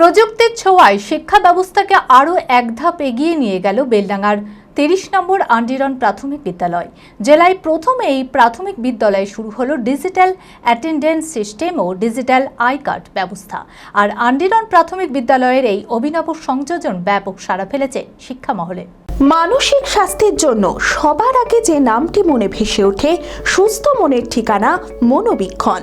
প্রযুক্তির ছোঁয়ায় শিক্ষা ব্যবস্থাকে আরও এক ধাপ এগিয়ে নিয়ে গেল বেলডাঙ্গার তিরিশ নম্বর আন্ডিরন প্রাথমিক বিদ্যালয়। জেলায় প্রথম এই প্রাথমিক বিদ্যালয়ে শুরু হলো ডিজিটাল অ্যাটেন্ডেন্স সিস্টেম ও ডিজিটাল আই কার্ড ব্যবস্থা। আর আন্ডিরন প্রাথমিক বিদ্যালয়ের এই অভিনব সংযোজন ব্যাপক সাড়া ফেলেছে শিক্ষা মহলে মানসিক স্বাস্থ্যের জন্য সবার আগে যে নামটি মনে ভেসে ওঠে, সুস্থ মনের ঠিকানা মনোবীক্ষণ।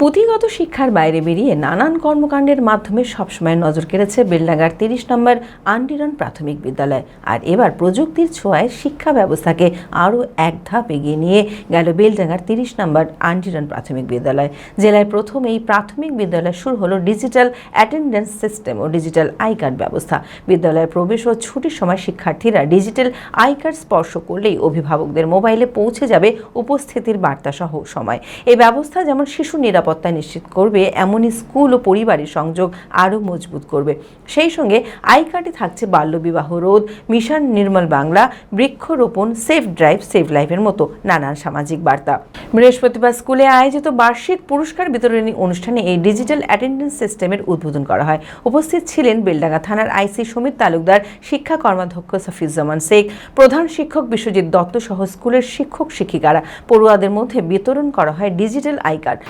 পুঁথিগত শিক্ষার বাইরে বেরিয়ে নানান কর্মকাণ্ডের মাধ্যমে সবসময় নজর কেড়েছে বেলডাঙ্গার তিরিশ নম্বর আন্ডিরন প্রাথমিক বিদ্যালয়। আর এবার প্রযুক্তির ছোঁয়ায় শিক্ষা ব্যবস্থাকে আরও এক ধাপ এগিয়ে নিয়ে গেল বেলডাঙ্গার তিরিশ নম্বর আন্ডিরন প্রাথমিক বিদ্যালয়। জেলায় প্রথম এই প্রাথমিক বিদ্যালয় শুরু হলো ডিজিটাল অ্যাটেন্ডেন্স সিস্টেম ও ডিজিটাল আই কার্ড ব্যবস্থা। বিদ্যালয়ে প্রবেশ ও ছুটির সময় শিক্ষার্থীরা ডিজিটাল আই কার্ড স্পর্শ করলেই অভিভাবকদের মোবাইলে পৌঁছে যাবে উপস্থিতির বার্তা সহ সময়। এই ব্যবস্থা যেমন শিশু নিরাপত্তা নিশ্চিত করবে, এমনই স্কুল ও পরিবারের সংযোগ আরও মজবুত করবে। সেই সঙ্গে আই কার্ডে থাকছে বাল্যবিবাহ রোধ, মিশন নির্মল বাংলা, বৃক্ষরোপণ, সেফ ড্রাইভ সেভ লাইফের মতো নানান সামাজিক বার্তা। বৃহস্পতিবার স্কুলে আয়োজিত বার্ষিক পুরস্কার বিতরণী অনুষ্ঠানে এই ডিজিটাল অ্যাটেন্ডেন্স সিস্টেমের উদ্বোধন করা হয়। উপস্থিত ছিলেন বেলডাঙ্গা থানার আইসি সুমিত তালুকদার, শিক্ষা কর্মাধ্যক্ষ সফিজ্জামান শেখ, প্রধান শিক্ষক বিশ্বজিৎ দত্ত সহ স্কুলের শিক্ষক শিক্ষিকারা পড়ুয়াদের মধ্যে বিতরণ করা হয় digital I card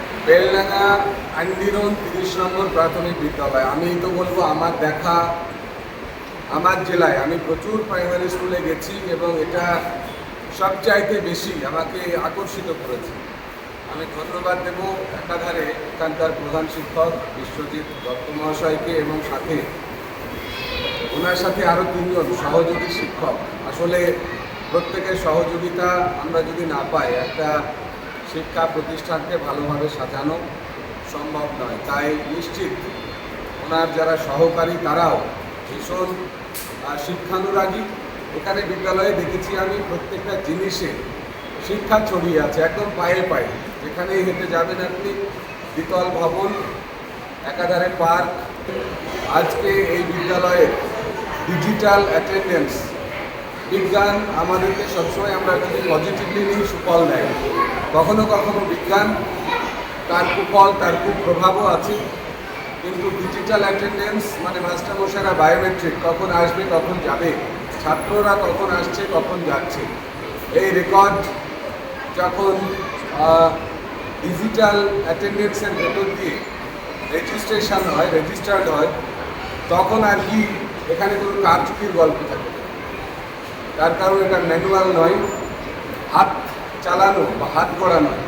Beldanga Andiran তিরিশ নম্বর প্রাথমিক বিদ্যালয়। আমি তো বলব, আমার দেখা আমার জেলায় আমি প্রচুর প্রাইমারি স্কুলে গেছি এবং এটা সবচাইতে বেশি আমাকে আকর্ষিত করেছে। আমি ধন্যবাদ দেব একাধারে এখানকার প্রধান শিক্ষক বিশ্বজিৎ দত্ত মহাশয়কে এবং সাথে ওনার সাথে আরও তিনজন সহযোগী শিক্ষক। আসলে প্রত্যেকের সহযোগিতা আমরা যদি না পাই, একটা শিক্ষা প্রতিষ্ঠানকে ভালোভাবে সাজানো সম্ভব নয়। তাই নিশ্চিত ওনার যারা সহকারী, তারাও ভীষণ শিক্ষানুরাগী। এখানে বিদ্যালয়ে দেখেছি আমি প্রত্যেকটা জিনিসে শিক্ষা ছড়িয়ে আছে, একদম পায়ে পায়ে। যেখানেই হেঁটে যাবেন আপনি, দ্বিতল ভবন, একাধারে পার্ক। আজকে এই বিদ্যালয়ের ডিজিটাল অ্যাটেন্ডেন্স বিজ্ঞান আমাদেরকে সবসময় আমরা যদি পজিটিভলি নিই, সুফল দেয়। কখনো কখনো বিজ্ঞান তার কুফল, তার কুপ্রভাবও আছে। কিন্তু ডিজিটাল অ্যাটেন্ডেন্স মানে মাস্টারমশাইরা বায়োমেট্রিক কখন আসবে, কখন যাবে, ছাত্ররা কখন আসছে, কখন যাচ্ছে। এই রেকর্ড যখন ডিজিটাল অ্যাটেন্ডেন্সের ভেতর দিয়ে রেজিস্ট্রেশন হয় রেজিস্টার্ড হয়, তখন আর কি এখানে কোনো কারচুপির গল্প থাকে। তার কারণ এটা ম্যানুয়াল নয় হাত চালানো বা হাত করা নয়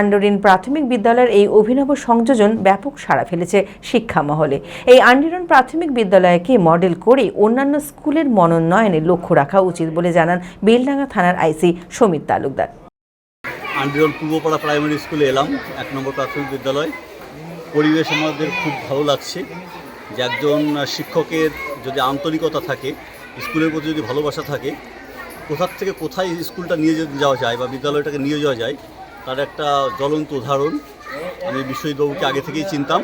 আন্ডরিন প্রাথমিক বিদ্যালয়ের এই অভিনব সংযোজন ব্যাপক সাড়া ফেলেছে শিক্ষা মহলে এই আন্ডরিন প্রাথমিক বিদ্যালয়কে মডেল করে অন্যান্য স্কুলের মনোন্নয়নে লক্ষ্য রাখা উচিত বলে জানান বেলডাঙ্গা থানার আইসি সমিত তালুকদার। আন্ডিরল পূর্বপাড়া প্রাইমারি স্কুলে এলাম এক নম্বর প্রাথমিক বিদ্যালয়। পরিবেশ আমাদের খুব ভালো লাগছে। যে একজন শিক্ষকের যদি আন্তরিকতা থাকে স্কুলের প্রতি যদি ভালোবাসা থাকে কোথার থেকে কোথায় স্কুলটা নিয়ে যাওয়া যায় বা বিদ্যালয়টাকে নিয়ে যাওয়া যায় তার একটা জ্বলন্ত উদাহরণ আমি বিশ্বজিৎবাবুকে আগে থেকেই চিনতাম।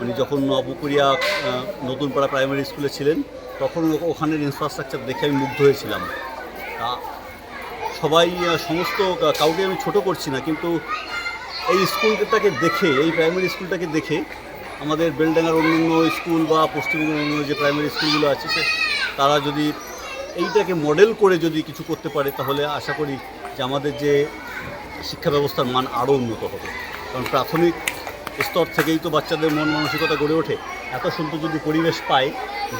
উনি যখন আহ, নতুনপাড়া প্রাইমারি স্কুলে ছিলেন তখন ওখানের ইনফ্রাস্ট্রাকচার দেখে আমি মুগ্ধ হয়েছিলাম। তা সবাই সমস্ত কাউকে আমি ছোট করছি না কিন্তু এই স্কুলটাকে দেখে এই প্রাইমারি স্কুলটাকে দেখে আমাদের বেলডাঙ্গার অন্যান্য স্কুল বা পশ্চিমবঙ্গের অন্যান্য যে প্রাইমারি স্কুলগুলো আছে সে তারা যদি এইটাকে মডেল করে যদি কিছু করতে পারে, তাহলে আশা করি যে আমাদের যে শিক্ষা ব্যবস্থার মান আরও উন্নত হবে। কারণ প্রাথমিক স্তর থেকেই তো বাচ্চাদের মন মানসিকতা গড়ে ওঠে। এত সুন্দর যদি পরিবেশ পায়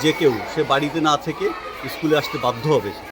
যে কেউ, সে বাড়িতে না থেকে স্কুলে আসতে বাধ্য হবে।